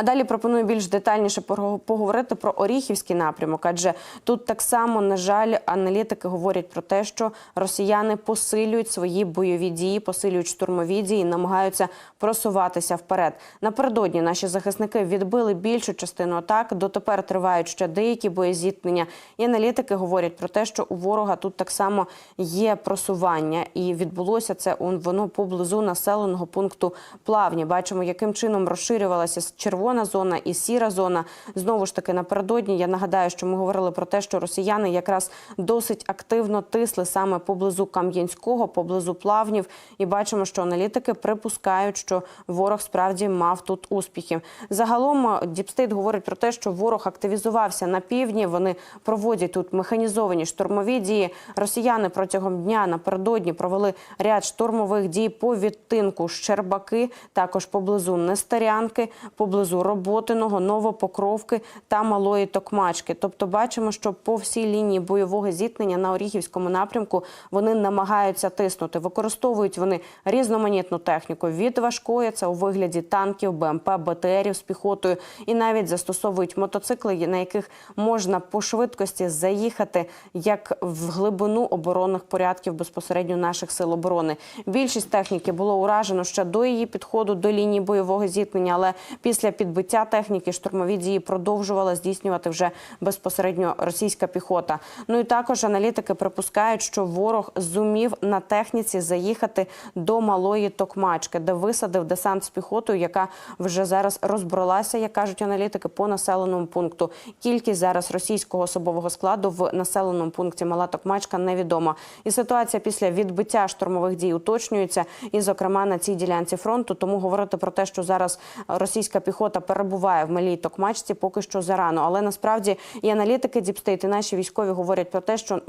А далі пропоную більш детальніше пого- поговорити про Оріхівський напрямок, адже тут так само, на жаль, аналітики говорять про те, що росіяни посилюють свої бойові дії, посилюють штурмові дії, намагаються просуватися вперед. Напередодні наші захисники відбили більшу частину атак. Дотепер тривають ще деякі боєзіткнення. І аналітики говорять про те, що у ворога тут так само є просування, і відбулося це он- воно поблизу населеного пункту Плавні. Бачимо, яким чином розширювалася червона зона і сіра зона. Знову ж таки, напередодні я нагадаю, що ми говорили про те, що росіяни якраз досить активно тисли саме поблизу Кам'янського, поблизу плавнів. І бачимо, що аналітики припускають, що ворог справді мав тут успіхи. Загалом Діпстейт говорить про те, що ворог активізувався на півдні. Вони проводять тут механізовані штурмові дії. Росіяни протягом дня напередодні провели ряд штурмових дій по відтинку Щербаки, також поблизу Нестерянки, поблизу Роботиного, Новопокровки та Малої Токмачки. Тобто, бачимо, що по всій лінії бойового зіткнення на Оріхівському напрямку вони намагаються тиснути. Використовують вони різноманітну техніку від важкої, це у вигляді танків, БМП, БТРів з піхотою, і навіть застосовують мотоцикли, на яких можна по швидкості заїхати як в глибину оборонних порядків безпосередньо наших сил оборони. Більшість техніки було уражено ще до її підходу до лінії бойового зіткнення, але після підбиття техніки штурмові дії продовжувала здійснювати вже безпосередньо російська піхота. Ну і також аналітики припускають, що ворог зумів на техніці заїхати до малої токмачки, де висадив десант з піхотою, яка вже зараз розбралася, як кажуть аналітики, по населеному пункту. Кількість зараз російського особового складу в населеному пункті Мала Токмачка невідома. І ситуація після відбиття штурмових дій уточнюється, і зокрема на цій ділянці фронту. Тому говорити про те, що зараз російська піхота перебуває в малій Токмачці, поки що зарано. Але насправді і аналітики Діпстейт, і наші військові говорять про те, що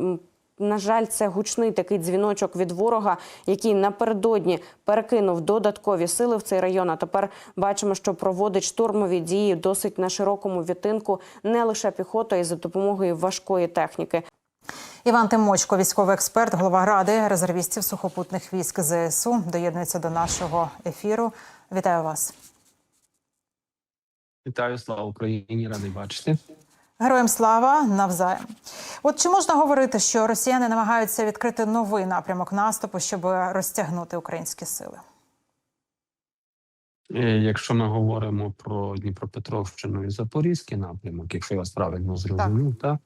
на жаль, це гучний такий дзвіночок від ворога, який напередодні перекинув додаткові сили в цей район. А тепер бачимо, що проводить штурмові дії досить на широкому відтинку, не лише піхота, і за допомогою важкої техніки. Іван Тимочко, військовий експерт, голова ради резервістів сухопутних військ ЗСУ, доєднується до нашого ефіру. Вітаю вас. Вітаю, слава Україні, радий бачити. Героям слава навзаєм. От чи можна говорити, що росіяни намагаються відкрити новий напрямок наступу, щоб розтягнути українські сили? Е, Якщо ми говоримо про Дніпропетровщину і Запорізький напрямок, якщо я вас правильно зрозумів, так.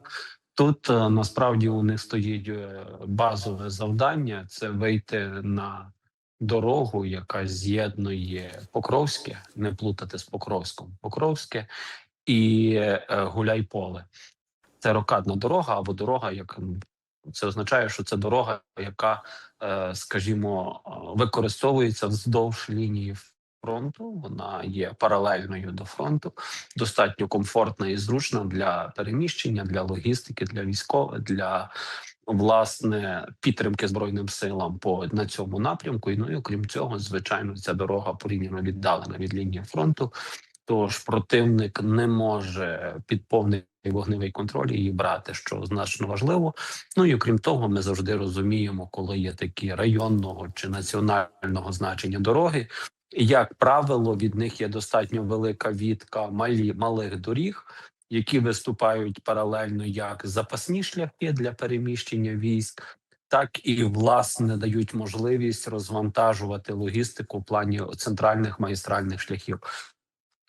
тут е, насправді у них стоїть е, базове завдання це вийти на дорогу, яка з'єднує Покровське, не плутати з Покровськом, Покровське і е, Гуляйполе. Це рокадна дорога або дорога, як це означає, що це дорога, яка, е, скажімо, е, використовується вздовж лінії фронту. Вона є паралельною до фронту, достатньо комфортна і зручна для переміщення, для логістики, для військових, для власне підтримки збройним силам по на цьому напрямку. І ну і окрім цього, звичайно, ця дорога порівняно віддалена від лінії фронту. Тож противник не може під повний вогневий контроль її брати, що значно важливо. Ну і окрім того, ми завжди розуміємо, коли є такі районного чи національного значення дороги. Як правило, від них є достатньо велика відка малі малих доріг, які виступають паралельно як запасні шляхи для переміщення військ, так і власне дають можливість розвантажувати логістику в плані центральних магістральних шляхів.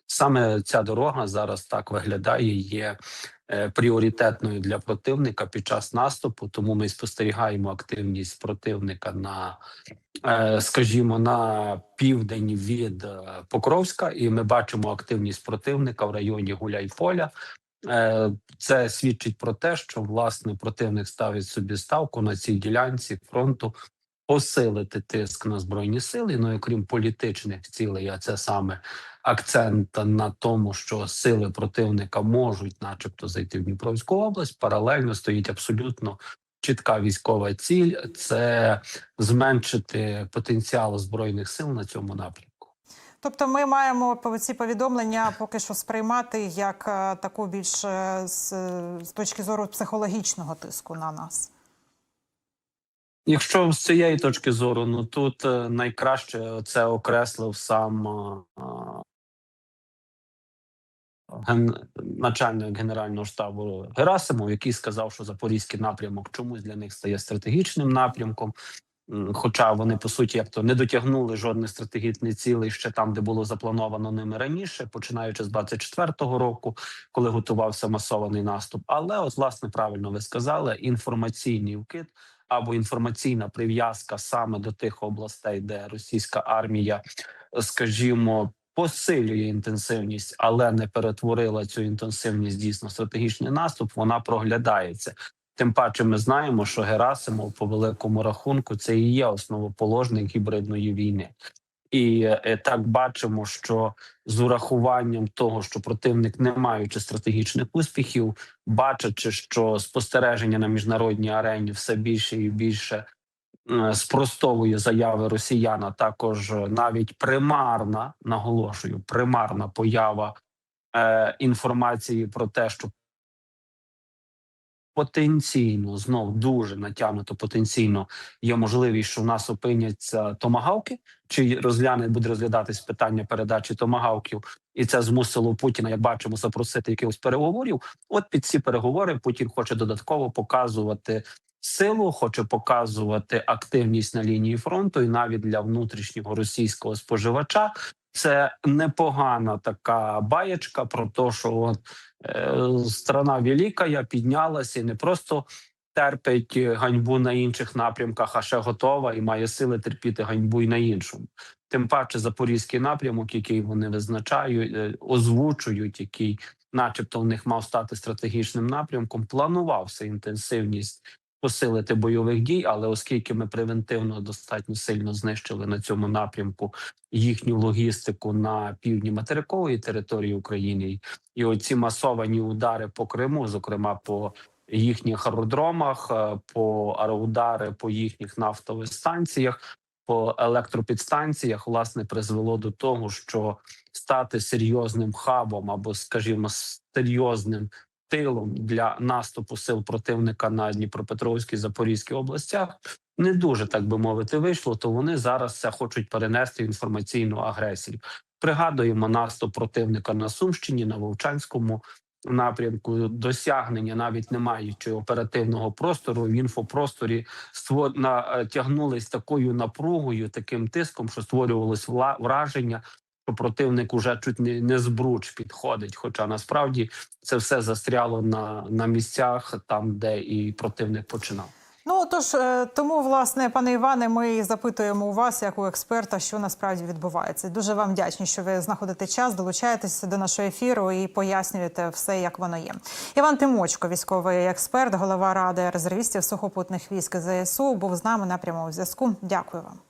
Саме ця дорога зараз так виглядає, є пріоритетною для противника під час наступу. Тому ми спостерігаємо активність противника на, е, скажімо, на південь від е, Покровська, і ми бачимо активність противника в районі Гуляйполя. Е, Це свідчить про те, що власне противник ставить собі ставку на цій ділянці фронту посилити тиск на збройні сили. Ну і крім політичних цілей, а це саме акцент на тому, що сили противника можуть, начебто, зайти в Дніпровську область. Паралельно стоїть абсолютно чітка військова ціль це зменшити потенціал збройних сил на цьому напрямку. Тобто, ми маємо ці повідомлення поки що сприймати як е, таку більш е, з, з точки зору психологічного тиску на нас. Якщо з цієї точки зору, ну тут е, найкраще це окреслив сам ген... начальник генерального штабу Герасимов, який сказав, що запорізький напрямок чомусь для них стає стратегічним напрямком. Хоча вони по суті як то не дотягнули жодних стратегічних цілей ще там, де було заплановано ними раніше, починаючи з 24-го року, коли готувався масований наступ. Але от власне правильно ви сказали, інформаційний вкид або інформаційна прив'язка саме до тих областей, де російська армія, скажімо, посилює інтенсивність, але не перетворила цю інтенсивність дійсно стратегічний наступ. Вона проглядається. Тим паче, ми знаємо, що Герасимов по великому рахунку це і є основоположник гібридної війни. І е, так бачимо, що з урахуванням того, що противник, не маючи стратегічних успіхів, бачачи, що спостереження на міжнародній арені все більше і більше спростовує заяви росіян, також е, навіть примарна, наголошую, примарна поява е, інформації про те, що потенційно знов дуже натягнуто потенційно є можливість, що в нас опиняться томагавки, чи розгляне буде розглядатись питання передачі томагавків, і це змусило Путіна, як бачимо, запросити якихось переговорів. От під ці переговори Путін хоче додатково показувати силу, хоче показувати активність на лінії фронту, і навіть для внутрішнього російського споживача це непогана така баєчка про те, що от е, страна велика, я піднялася і не просто терпить ганьбу на інших напрямках, а ще готова і має сили терпіти ганьбу і на іншому. Тим паче запорізький напрямок, який вони визначають, е, озвучують, який, начебто, в них мав стати стратегічним напрямком, планувався інтенсивність посилити бойових дій, але оскільки ми превентивно достатньо сильно знищили на цьому напрямку їхню логістику на півдні материкової території України, і оці масовані удари по Криму, зокрема по їхніх аеродромах, е, по аероудари по їхніх нафтових станціях, по електропідстанціях, власне, призвело до того, що стати серйозним хабом або, скажімо, серйозним тилом для наступу сил противника на Дніпропетровській Запорізькій областях не дуже так би мовити вийшло. То вони зараз це хочуть перенести в інформаційну агресію. Пригадуємо наступ противника на Сумщині, на Вовчанському напрямку. Досягнення, навіть не маючи оперативного простору в інфопросторі, створ... на... тягнулись такою напругою, таким тиском, що створювалось вла- враження. Противник уже чуть не, не збруч підходить. Хоча насправді це все застряло на, на місцях, там де і противник починав. Ну тож е, тому, власне, пане Іване, ми запитуємо у вас, як у експерта, що насправді відбувається. Дуже вам вдячні, що ви знаходите час, долучаєтеся до нашого ефіру і пояснюєте все, як воно є. Іван Тимочко, військовий експерт, голова ради резервістів сухопутних військ ЗСУ, був з нами на прямому зв'язку. Дякую вам.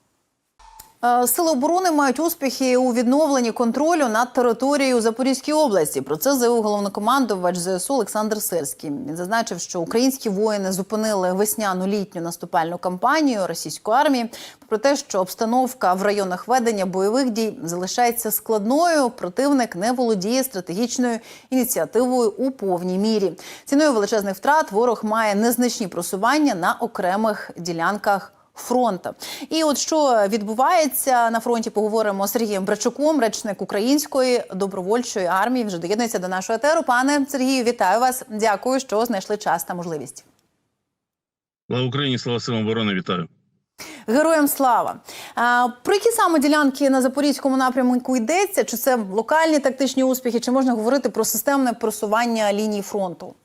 Е, Сили оборони мають успіхи у відновленні контролю над територією Запорізької області. Про це заявив головнокомандувач ЗСУ Олександр Сирський. Він зазначив, що українські воїни зупинили весняну літню наступальну кампанію російської армії. Попри те, що обстановка в районах ведення бойових дій залишається складною, противник не володіє стратегічною ініціативою у повній мірі. Ціною величезних втрат ворог має незначні просування на окремих ділянках фронту. І от що відбувається на фронті, поговоримо з Сергієм Брачуком, речник української добровольчої армії. Вже доєднується до нашого етеру. Пане Сергію, вітаю вас. Дякую, що знайшли час та можливість. Слава Україні, слава силам оборони, вітаю. Героям слава! А, про які саме ділянки на запорізькому напрямку йдеться? Чи це локальні тактичні успіхи, чи можна говорити про системне просування лінії фронту?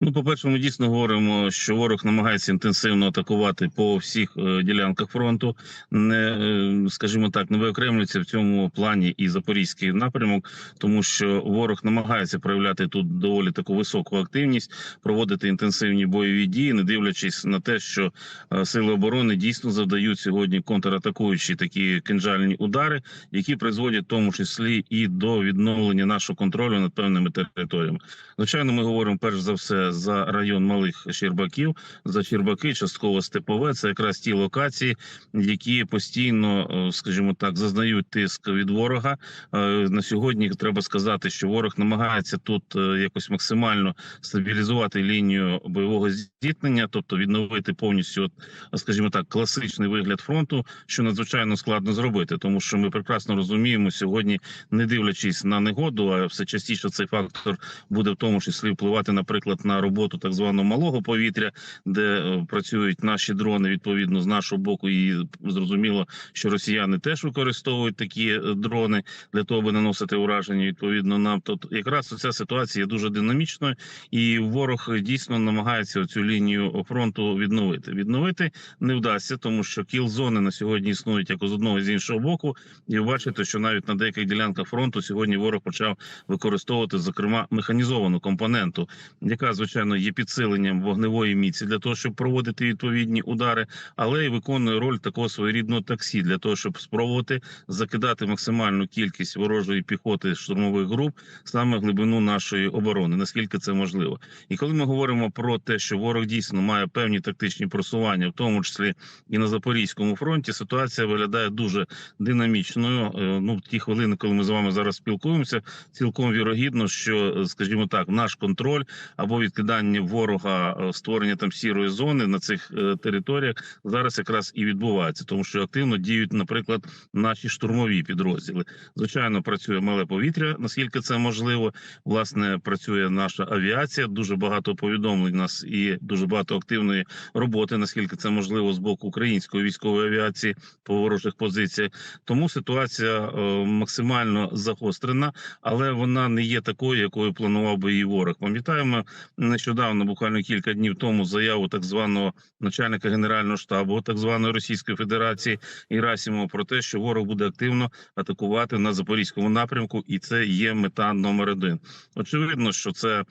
Ну, по-перше, ми дійсно говоримо, що ворог намагається інтенсивно атакувати по всіх е, ділянках фронту. Не е, скажімо так, не виокремлюється в цьому плані і запорізький напрямок, тому що ворог намагається проявляти тут доволі таку високу активність, проводити інтенсивні бойові дії, не дивлячись на те, що е, сили оборони дійсно завдають сьогодні контратакуючі такі кинжальні удари, які призводять в тому числі і до відновлення нашого контролю над певними територіями. Звичайно, ми говоримо перш за все за район малих Щербаків, за Щербаки, частково степове. Це якраз ті локації, які постійно, е, скажімо так, зазнають тиск від ворога. Е, На сьогодні треба сказати, що ворог намагається тут е, якось максимально стабілізувати лінію бойового зіткнення, тобто відновити повністю, скажімо так, класичний вигляд фронту, що надзвичайно складно зробити, тому що ми прекрасно розуміємо сьогодні, не дивлячись на негоду, а все частіше цей фактор буде в тому числі впливати, наприклад, на роботу так званого малого повітря, де е, працюють наші дрони відповідно з нашого боку, і зрозуміло, що росіяни теж використовують такі е, дрони для того, аби наносити ураження відповідно нам. Тобто, якраз ця ситуація є дуже динамічною, і ворог дійсно намагається цю лінію фронту відновити. Відновити не вдасться, тому що кіл-зони на сьогодні існують як з одного з іншого боку. І бачите, що навіть на деяких ділянках фронту сьогодні ворог почав використовувати зокрема механізовану компоненту, яка звичайно є підсиленням вогневої міці для того, щоб проводити відповідні удари, але й виконує роль такого своєрідного таксі для того, щоб спробувати закидати максимальну кількість ворожої піхоти штурмових груп саме в глибину нашої оборони, наскільки це можливо. І коли ми говоримо про те, що ворог дійсно має певні тактичні просування, в тому числі і на запорізькому фронті, ситуація виглядає дуже динамічною. Е, Ну, в ті хвилини, коли ми з вами зараз спілкуємося, цілком вірогідно, що, е, скажімо так, наш контроль або відкидання ворога е, створення там сірої зони на цих е, територіях зараз якраз і відбувається, тому що активно діють, наприклад, наші штурмові підрозділи. Звичайно, працює мале повітря, наскільки це можливо. Власне, працює наша авіація. Дуже багато повідомлень нас і дуже багато активної роботи, наскільки це можливо з боку української військової авіації по ворожих позиціях. Тому ситуація е, максимально загострена, але вона не є такою, якою планував би її ворог. Пам'ятаємо нещодавно, буквально кілька днів тому, заяву так званого начальника генерального штабу так званої Російської Федерації Ірасімова про те, що ворог буде активно атакувати на запорізькому напрямку, і це є мета номер один. Очевидно, що це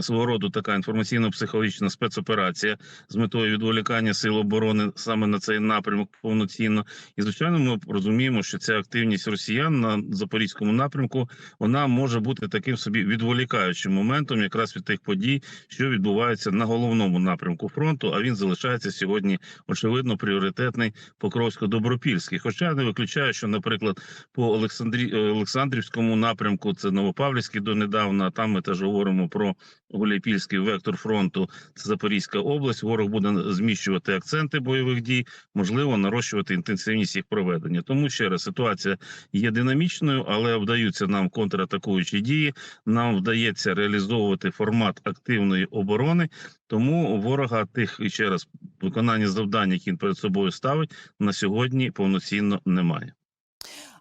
свого роду така інформаційно-психологічна спецоперація з метою відволікання сил оборони саме на цей напрямок повноцінно. І звичайно, ми розуміємо, що ця активність росіян на запорізькому напрямку вона може бути таким собі відволікаючим моментом, якраз від тих подій, що відбуваються на головному напрямку фронту. А він залишається сьогодні очевидно пріоритетний Покровсько-Добропільський. Хоча не виключаю, що, наприклад, по Олександрі е, Олександрівському напрямку це Новопавлівський донедавна. Там ми теж говоримо про Гуляйпільський вектор фронту. Це Запорізька область. Ворог буде зміщувати акценти бойових дій, можливо, нарощувати інтенсивність їх проведення. Тому ще раз ситуація є динамічною, але вдаються нам контратакуючі дії. Нам вдається реалізовувати формат активної оборони. Тому ворога тих і ще раз виконання завдань, які він перед собою ставить, на сьогодні повноцінно немає.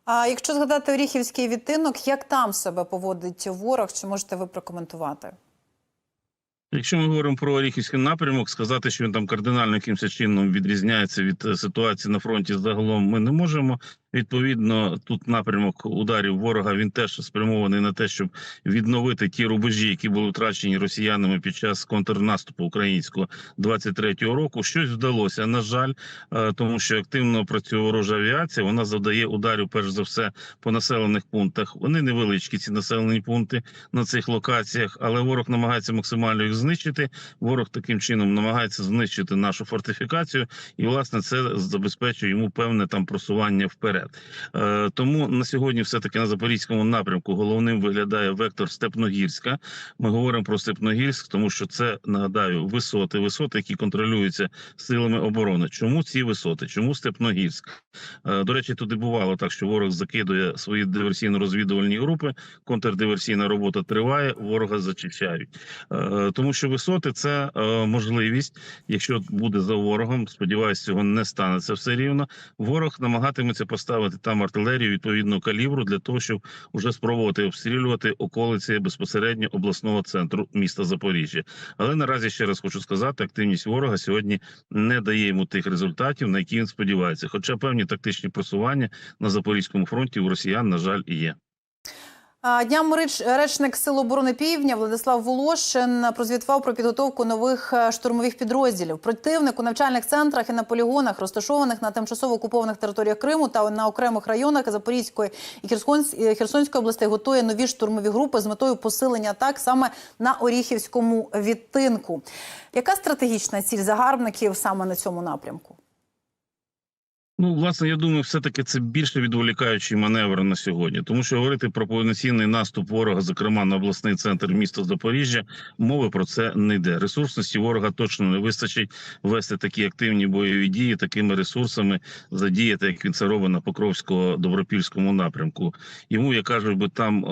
А якщо згадати Оріхівський відтинок, як там себе поводить ворог? Чи можете ви прокоментувати? Якщо ми говоримо про Оріхівський напрямок, сказати, що він там кардинально якимось чином відрізняється від е, ситуації на фронті загалом, ми не можемо. Відповідно, тут напрямок ударів ворога він теж спрямований на те, щоб відновити ті рубежі, які були втрачені росіянами під час контрнаступу українського 23-го року. Щось вдалося, на жаль, е, тому що активно працює ворожа авіація. Вона завдає ударів, перш за все, по населених пунктах. Вони невеличкі ці населені пункти на цих локаціях, але ворог намагається максимально їх знищити. Ворог таким чином намагається знищити нашу фортифікацію, і власне це забезпечує йому певне там просування вперед. Е, Тому на сьогодні, все таки на запорізькому напрямку, головним виглядає вектор Степногірська. Ми говоримо про Степногірськ, тому що це нагадаю висоти, висоти, які контролюються силами оборони. Чому ці висоти? Чому Степногірськ? Е, До речі, туди бувало так, що ворог закидує свої диверсійно-розвідувальні групи. Контрдиверсійна робота триває, ворога зачищають. Е, Тому що висоти це можливість, якщо буде за ворогом. Сподіваюсь, цього не станеться все рівно. Ворог намагатиметься поставити там артилерію відповідного калібру для того, щоб уже спробувати обстрілювати околиці безпосередньо обласного центру міста Запоріжжя. Але наразі ще раз хочу сказати, активність ворога сьогодні не дає йому тих результатів, на які він сподівається. Хоча певні тактичні просування на запорізькому фронті у росіян, на жаль, є. А, Днями речник Сил оборони Півдня Владислав Волошин прозвітував про підготовку нових е, штурмових підрозділів. Противник у навчальних центрах і на полігонах, розташованих на тимчасово окупованих територіях Криму та на окремих районах Запорізької і е, Херсонської областей готує нові штурмові групи з метою посилення атак саме на Оріхівському відтинку. Яка стратегічна ціль загарбників саме на цьому напрямку? Ну, власне, я думаю, все-таки це більше відволікаючий маневр на сьогодні, тому що говорити про повноцінний наступ ворога, зокрема на обласний центр міста Запоріжжя, мови про це не йде. Ресурсності ворога точно не вистачить вести такі активні бойові дії такими ресурсами, задіяти, як він це робить на Покровсько-Добропільському напрямку. Йому я кажу, би там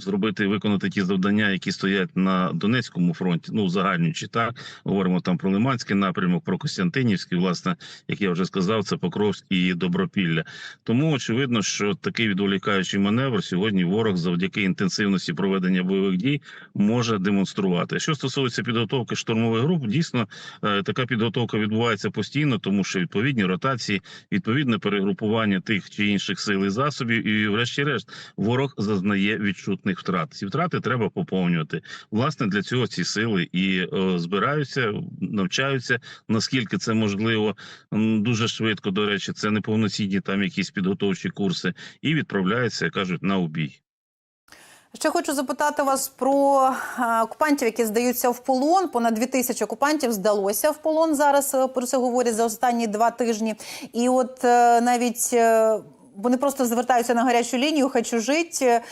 зробити виконати ті завдання, які стоять на Донецькому фронті. Ну загальнюючи так, говоримо там про Лиманський напрямок, про Костянтинівський, власне, як я вже сказав, це Покровськ і Добропілля. Тому очевидно, що такий відволікаючий маневр сьогодні ворог завдяки інтенсивності проведення бойових дій може демонструвати. Що стосується підготовки штурмових груп, дійсно е, така підготовка відбувається постійно, тому що відповідні ротації, відповідне перегрупування тих чи інших сил і засобів, і, врешті-решт, ворог зазнає відчутних втрат. Ці втрати треба поповнювати. Власне, для цього ці сили і е, збираються, навчаються наскільки це можливо. Дуже швидко, до речі, це не повноцінні там якісь підготовчі курси, і відправляються, як кажуть, на убій. Ще хочу запитати вас про е, окупантів, які здаються в полон. Понад дві тисячі окупантів здалося в полон зараз. е, Про це говорять за останні два тижні. І от е, навіть. Вони просто звертаються на гарячу лінію, хочу жити, е,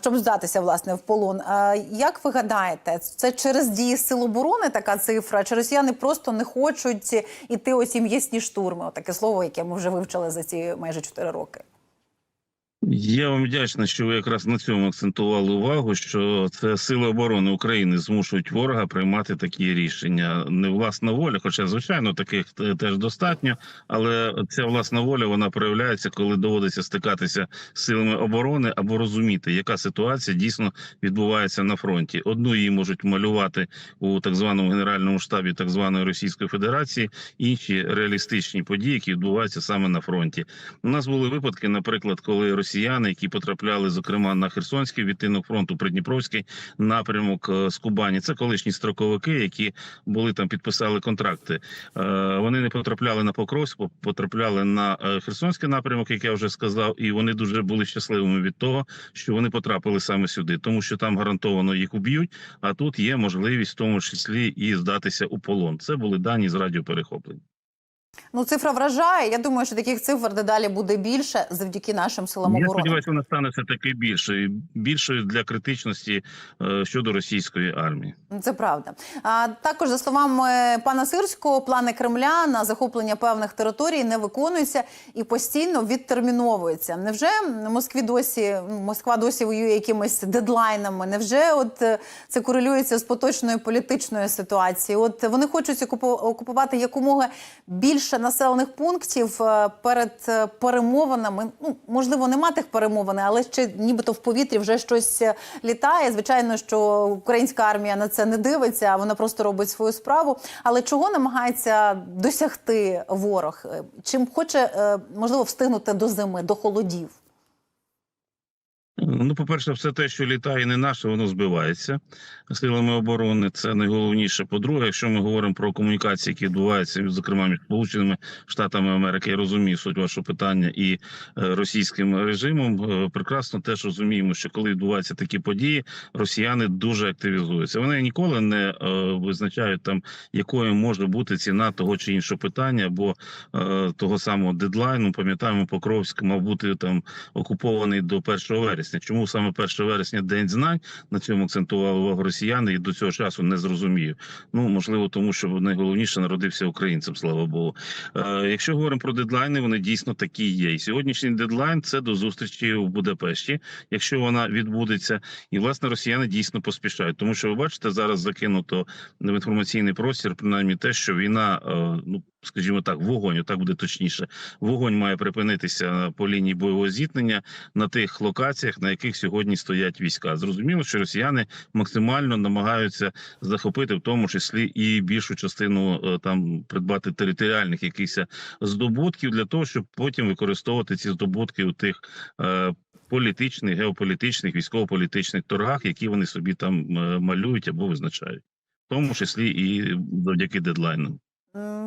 щоб здатися власне в полон. А Як ви гадаєте, це через дії сил оборони така цифра? Чи росіяни просто не хочуть іти оці м'ясні штурми? Таке слово, яке ми вже вивчили за ці майже чотири роки. Я вам вдячний, що ви якраз на цьому акцентували увагу, що це сили оборони України змушують ворога приймати такі рішення. Не власна воля, хоча звичайно таких теж достатньо, але ця власна воля вона проявляється, коли доводиться стикатися з силами оборони або розуміти, яка ситуація дійсно відбувається на фронті. Одну її можуть малювати у так званому генеральному штабі так званої Російської Федерації, інші реалістичні події, які відбуваються саме на фронті. У нас були випадки, наприклад, коли росіяни, які потрапляли, зокрема на Херсонський відтинок фронту, Придніпровський напрямок е, з Кубані, це колишні строковики, які були там, підписали контракти. Е, Вони не потрапляли на Покровськ, потрапляли на е, Херсонський напрямок, як я вже сказав, і вони дуже були щасливими від того, що вони потрапили саме сюди, тому що там гарантовано їх уб'ють. А тут є можливість, в тому числі, і здатися у полон. Це були дані з радіоперехоплень. Ну, цифра вражає. Я думаю, що таких цифр дедалі буде більше завдяки нашим силам Я сподіваюся, вона стане все таки більшою, більшою для критичності е, щодо російської армії. Це правда. А також за словами пана Сирського, плани Кремля на захоплення певних територій не виконуються і постійно відтерміновуються. Невже Москві досі Москва досі воює якимись дедлайнами? Невже от е, це корелюється з поточною політичною ситуацією? От вони хочуть окупу- окупувати якомога більше населених пунктів е, перед е, перемовинами. Ну можливо, нема тих перемовин, але ще нібито в повітрі вже щось е, літає. Звичайно, що українська армія на це не дивиться, а вона просто робить свою справу. Але чого намагається досягти ворог? Чим хоче можливо встигнути до зими, до холодів? Ну, по-перше, все те, що літає, не наше, воно збивається силами оборони. Це найголовніше. По-друге, якщо ми говоримо про комунікації, які відбуваються, зокрема між Сполученими Штатами Америки, я розумію суть вашого питання і е, російським режимом. е, Прекрасно теж розуміємо, що коли відбуваються такі події, росіяни дуже активізуються. Вони ніколи не е, визначають там, якою може бути ціна того чи іншого питання, або того самого дедлайну. Пам'ятаємо, Покровськ мав бути там окупований до 1 вересня. Чому саме 1 вересня день знань на цьому акцентували увагу росіяни і до цього часу не зрозумію. Ну можливо, тому що найголовніше народився українцем, слава Богу. Е, якщо говоримо про дедлайни, вони дійсно такі є. І сьогоднішній дедлайн це до зустрічі в Будапешті, якщо вона відбудеться, і власне росіяни дійсно поспішають, тому що ви бачите, зараз закинуто в інформаційний простір, принаймні те, що війна, е, ну скажімо так, вогонь, так буде точніше. Вогонь має припинитися по лінії бойового зіткнення на тих локаціях, на яких сьогодні стоять війська. Зрозуміло, що росіяни максимально намагаються захопити, в тому числі і більшу частину е, там придбати територіальних якихось здобутків для того, щоб потім використовувати ці здобутки у тих. е, політичних, геополітичних, військово-політичних торгах, які вони собі там е, малюють або визначають, в тому числі і завдяки дедлайнам.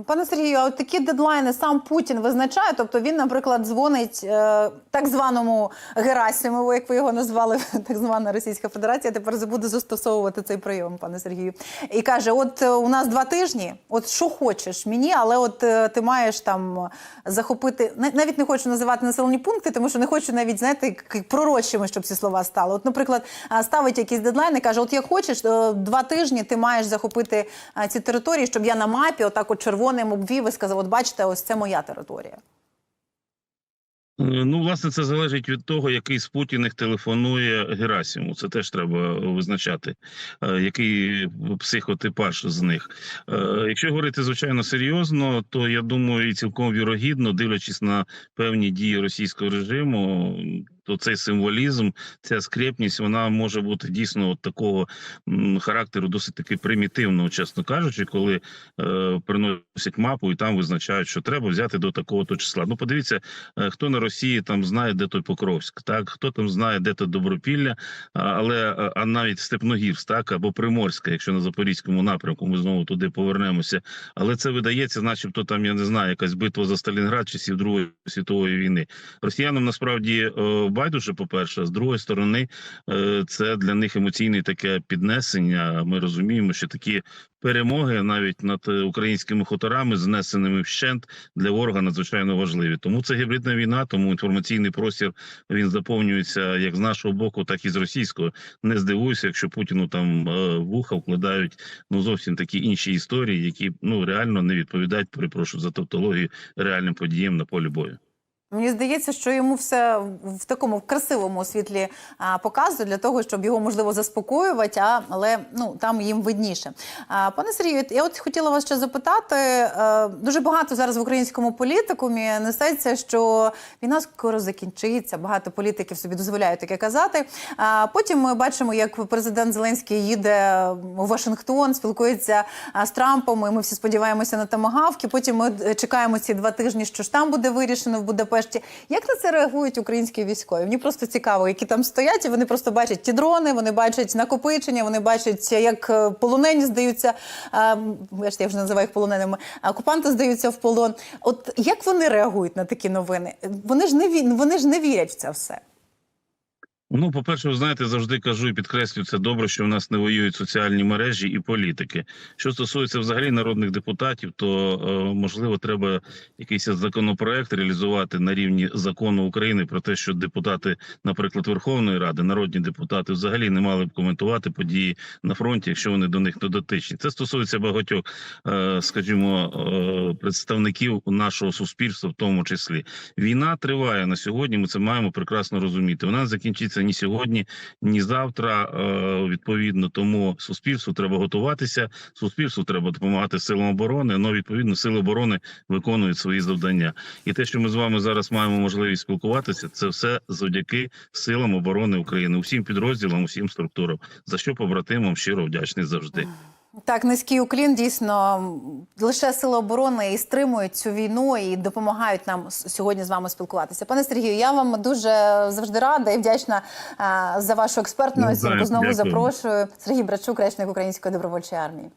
Пане Сергію, а от такі дедлайни сам Путін визначає. Тобто він, наприклад, дзвонить е, так званому Герасимову, як ви його назвали, так звана Російська Федерація. Тепер буде застосовувати цей прийом, пане Сергію, і каже: От е, у нас два тижні, от що хочеш мені, але от е, ти маєш там захопити навіть не хочу називати населені пункти, тому що не хочу навіть знаєте, пророчими, щоб ці слова стали. От, наприклад, ставить якісь дедлайни, каже: От як хочеш, е, два тижні ти маєш захопити ці території, щоб я на мапі, отак от червоним обвів і сказав: От бачите, ось це моя територія. Е, Ну, власне, це залежить від того, який з Путіних телефонує Герасиму. Це теж треба визначати, е, який психотипаж з них. Е, Якщо говорити звичайно серйозно, то я думаю, і цілком вірогідно, дивлячись на певні дії російського режиму, то цей символізм, ця скрепність, вона може бути дійсно от такого характеру, досить таки примітивного, чесно кажучи, коли е, приносять мапу і там визначають, що треба взяти до такого то числа. Ну, подивіться, хто на Росії там знає, де той Покровськ, так хто там знає, де то Добропілля, але а, навіть Степногірськ, так або Приморська, якщо на запорізькому напрямку ми знову туди повернемося. Але це видається, начебто, там я не знаю, якась битва за Сталінград часів Другої світової війни. Росіянам насправді е, байдуже, по перше, з другої сторони, е, це для них емоційне таке піднесення. Ми розуміємо, що такі перемоги навіть над е, українськими хуторами, знесеними вщент, для ворога надзвичайно важливі. Тому це гібридна війна, тому інформаційний простір він заповнюється як з нашого боку, так і з російського. Не здивуюся, якщо Путіну там е, вуха вкладають ну зовсім такі інші історії, які ну реально не відповідають, перепрошую за тавтологію, реальним подіям на полі бою. Мені здається, що йому все в такому красивому світлі а, показує для того, щоб його можливо заспокоювати, а, але ну там їм видніше. А, пане Сергію, я от хотіла вас ще запитати. е, дуже багато зараз в українському політикумі несеться, що війна скоро закінчиться. Багато політиків собі дозволяють таке казати. А потім ми бачимо, як президент Зеленський їде у Вашингтон, спілкується з Трампом. і Ми всі сподіваємося на тамагавки. Потім ми е, чекаємо ці два тижні, що ж там буде вирішено в Будапешті. Як на це реагують українські військові? Мені просто цікаво, які там стоять. і Вони просто бачать ті дрони, вони бачать накопичення, вони бачать, як е, полонені здаються. а, я вже називаю їх полоненими. Окупанти здаються в полон. От як вони реагують на такі новини? Вони ж не вони ж не вірять в це все. Ну, по-перше, ви знаєте, завжди кажу і підкреслюю, це добре, що в нас не воюють соціальні мережі і політики. Що стосується взагалі народних депутатів, то е, можливо треба якийсь законопроект реалізувати на рівні закону України про те, що депутати, наприклад, Верховної Ради, народні депутати, взагалі не мали б коментувати події на фронті, якщо вони до них не дотичні. Це стосується багатьох, е, скажімо, е, представників нашого суспільства, в тому числі. Війна триває на сьогодні. Ми це маємо прекрасно розуміти. Вона не закінчиться ні сьогодні, ні завтра. е, Відповідно, тому суспільству треба готуватися. Суспільству треба допомагати силам оборони. Ну, відповідно, сили оборони виконують свої завдання. І те, що ми з вами зараз маємо можливість спілкуватися, це все завдяки силам оборони України, усім підрозділам, усім структурам. За що побратимам щиро вдячний завжди. Так, низький уклін дійсно лише сили оборони і стримують цю війну і допомагають нам сьогодні з вами спілкуватися. Пане Сергію, я вам дуже завжди рада і вдячна за вашу експертну оцінку. Знову дякую. запрошую Сергій Брачук, речник Української добровольчої армії.